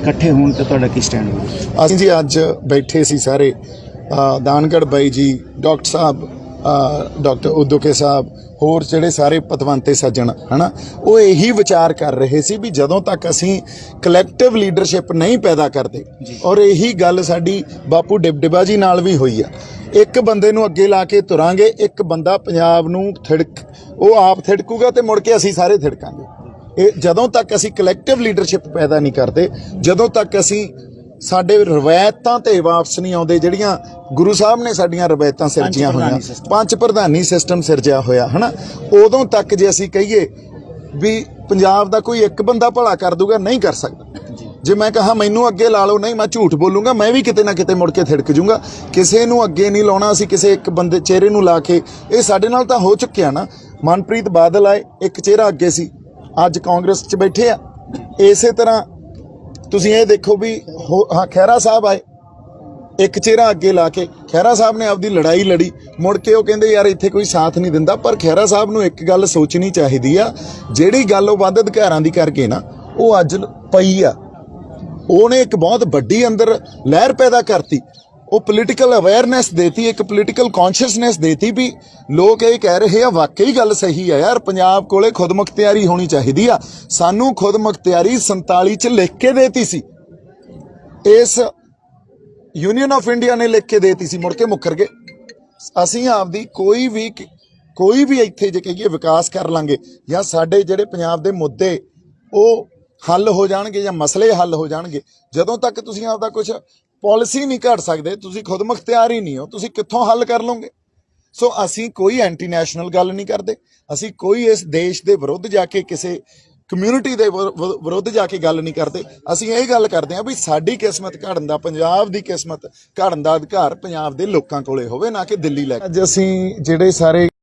ਇਕੱਠੇ ਹੋਣ ਤੇ ਤੁਹਾਡਾ ਕੀ ਸਟੈਂਡ ਹੋਊ? ਅਸੀਂ ਜੀ ਅੱਜ ਬੈਠੇ ਸੀ ਸਾਰੇ ਅ, ਦਾਨਗੜ੍ਹ ਬਾਈ ਜੀ ਡਾਕਟਰ ਸਾਹਿਬ ਡਾਕਟਰ ਉਦੋਕੇ ਸਾਹਿਬ ਹੋਰ ਜਿਹੜੇ ਸਾਰੇ ਪਤਵੰਤੇ ਸੱਜਣ ਹਨਾ? ਉਹ ਇਹੀ ਵਿਚਾਰ ਕਰ ਰਹੇ ਸੀ ਵੀ ਜਦੋਂ ਤੱਕ ਅਸੀਂ ਕਲੈਕਟਿਵ ਲੀਡਰਸ਼ਿਪ ਨਹੀਂ ਪੈਦਾ ਕਰਦੇ ਔਰ ਇਹੀ ਗੱਲ ਸਾਡੀ ਬਾਪੂ ਡਿਬਡਿਬਾ ਜੀ ਨਾਲ ਵੀ ਹੋਈ ਆ। ਇੱਕ ਬੰਦੇ ਨੂੰ ਅੱਗੇ ਲਾ ਕੇ ਤੁਰਾਂਗੇ ਇੱਕ ਬੰਦਾ ਪੰਜਾਬ ਨੂੰ ਥਿੜਕ ਉਹ ਆਪ ਥਿੜਕੂਗਾ ਤੇ ਮੁੜ ਕੇ ਅਸੀਂ ਸਾਰੇ ਥਿੜਕਾਂਗੇ। ਇਹ ਜਦੋਂ ਤੱਕ ਅਸੀਂ ਕਲੈਕਟਿਵ ਲੀਡਰਸ਼ਿਪ ਪੈਦਾ ਨਹੀਂ ਕਰਦੇ ਜਦੋਂ ਤੱਕ ਅਸੀਂ ਸਾਡੇ ਰਵਾਇਤਾਂ ਤੇ ਵਾਪਸ ਨਹੀਂ ਆਉਂਦੇ ਜਿਹੜੀਆਂ ਗੁਰੂ ਸਾਹਿਬ ਨੇ ਸਾਡੀਆਂ ਰਵਾਇਤਾਂ ਸਿਰਜੀਆਂ ਹੋਈਆਂ। ਪੰਜ ਪ੍ਰਧਾਨੀ ਸਿਸਟਮ ਸਿਰਜਿਆ ਹੋਇਆ ਹਨਾ? ਉਦੋਂ ਤੱਕ ਜੇ ਅਸੀਂ ਕਹੀਏ ਵੀ ਪੰਜਾਬ ਦਾ ਕੋਈ ਇੱਕ ਬੰਦਾ ਭਲਾ ਕਰ ਦੂਗਾ ਨਹੀਂ ਕਰ ਸਕਦਾ। ਜੇ ਮੈਂ ਕਹਾ ਮੈਨੂੰ ਅੱਗੇ ਲਾ ਲਓ ਨਹੀਂ ਮੈਂ ਝੂਠ ਬੋਲੂੰਗਾ ਮੈਂ ਵੀ ਕਿਤੇ ਨਾ ਕਿਤੇ ਮੁੜ ਕੇ ਥਿੜਕ ਜੂੰਗਾ। ਕਿਸੇ ਨੂੰ ਅੱਗੇ ਨਹੀਂ ਲਾਉਣਾ ਅਸੀਂ ਕਿਸੇ ਇੱਕ ਬੰਦੇ ਚਿਹਰੇ ਨੂੰ ਲਾ ਕੇ ਇਹ ਸਾਡੇ ਨਾਲ ਤਾਂ ਹੋ ਚੁੱਕਿਆ ਨਾ। ਮਨਪ੍ਰੀਤ ਬਾਦਲ ਆਏ ਇੱਕ ਚਿਹਰਾ ਅੱਗੇ ਸੀ। ਅੱਜ ਕਾਂਗਰਸ 'ਚ ਬੈਠੇ ਆ। ਇਸੇ ਤਰ੍ਹਾਂ ਤੁਸੀਂ ਇਹ ਦੇਖੋ ਵੀ ਹੋ- ਹਾਂ, ਖਹਿਰਾ ਸਾਹਿਬ ਆਏ। ਇੱਕ ਚਿਹਰਾ ਅੱਗੇ ਲਾ ਕੇ, ਖਹਿਰਾ ਸਾਹਿਬ ਨੇ ਆਪਦੀ ਲੜਾਈ ਲੜੀ। ਮੁੜ ਕੇ ਉਹ ਕਹਿੰਦੇ, ਯਾਰ, ਇੱਥੇ ਕੋਈ ਸਾਥ ਨਹੀਂ ਦਿੰਦਾ। ਪਰ ਖਹਿਰਾ ਸਾਹਿਬ ਨੂੰ ਇੱਕ ਗੱਲ ਸੋਚਣੀ ਚਾਹੀਦੀ ਆ। ਜਿਹੜੀ ਗੱਲ ਉਹ ਵੱਧ ਅਧਿਕਾਰਾਂ ਦੀ ਕਰਕੇ ਨਾ, ਉਹ ਅੱਜ ਪਈ ਆ। ਉਹਨੇ ਇੱਕ ਬਹੁਤ ਵੱਡੀ ਅੰਦਰ ਲਹਿਰ ਪੈਦਾ ਕਰਤੀ। ਉਹ ਪੋਲੀਟੀਕਲ ਅਵੇਅਰਨੈਸ ਦੇਤੀ, ਇੱਕ ਪੋਲੀਟੀਕਲ ਕੌਨਸ਼ੀਅਸਨੈਸ ਦੇਤੀ ਵੀ ਲੋਕ ਇਹ ਕਹਿ ਰਹੇ ਆ, ਵਾਕਈ ਗੱਲ ਸਹੀ ਆ ਯਾਰ, ਪੰਜਾਬ ਕੋਲੇ ਖੁਦਮੁਖਤਿਆਰੀ ਹੋਣੀ ਚਾਹੀਦੀ ਆ। ਸਾਨੂੰ ਖੁਦਮੁਖਤਿਆਰੀ 47 ਚ ਲਿਖ ਕੇ ਦੇਤੀ ਸੀ। ਇਸ ਯੂਨੀਅਨ ਆਫ ਇੰਡੀਆ ਨੇ ਲਿਖ ਕੇ ਦੇਤੀ ਸੀ, ਮੁੜ ਕੇ ਮੁੱਕਰ ਗਏ। ਅਸੀਂ ਆਪਦੀ ਕੋਈ ਵੀ ਕੋਈ ਵੀ ਇੱਥੇ ਜੇ ਕਹੀਏ ਵਿਕਾਸ ਕਰ ਲਾਂਗੇ, ਜਾਂ ਸਾਡੇ ਜਿਹੜੇ ਪੰਜਾਬ ਦੇ ਮੁੱਦੇ ਉਹ ਹੱਲ ਹੋ ਜਾਣਗੇ ਜਾਂ ਮਸਲੇ ਹੱਲ ਹੋ ਜਾਣਗੇ, ਜਦੋਂ ਤੱਕ ਤੁਸੀਂ ਆਪਦਾ ਕੁਝ ਪਾਲਿਸੀ ਨਹੀਂ ਘੜ ਸਕਦੇ, ਤੁਸੀਂ ਖੁਦ ਮੁਖਤਿਆਰ ਹੀ ਨਹੀਂ ਹੋ, ਤੁਸੀਂ ਕਿੱਥੋਂ ਹੱਲ ਕਰ ਲਓਗੇ? ਸੋ ਅਸੀਂ ਕੋਈ ਐਂਟੀ ਨੈਸ਼ਨਲ ਗੱਲ ਨਹੀਂ ਕਰਦੇ, ਅਸੀਂ ਕੋਈ ਇਸ ਦੇਸ਼ ਦੇ ਵਿਰੁੱਧ ਜਾ ਕੇ ਕਿਸੇ ਕਮਿਊਨਿਟੀ ਦੇ ਵਿਰੁੱਧ ਜਾ ਕੇ ਗੱਲ ਨਹੀਂ ਕਰਦੇ, ਅਸੀਂ ਇਹ ਗੱਲ ਕਰਦੇ ਹਾਂ ਵੀ ਸਾਡੀ ਕਿਸਮਤ ਘੜਨ ਦਾ, ਪੰਜਾਬ ਦੀ ਕਿਸਮਤ ਘੜਨ ਦਾ ਅਧਿਕਾਰ ਪੰਜਾਬ ਦੇ ਲੋਕਾਂ ਕੋਲੇ ਹੋਵੇ, ਨਾ ਕਿ ਦਿੱਲੀ ਲੈ ਕੇ। ਅੱਜ ਅਸੀਂ ਜਿਹੜੇ ਸਾਰੇ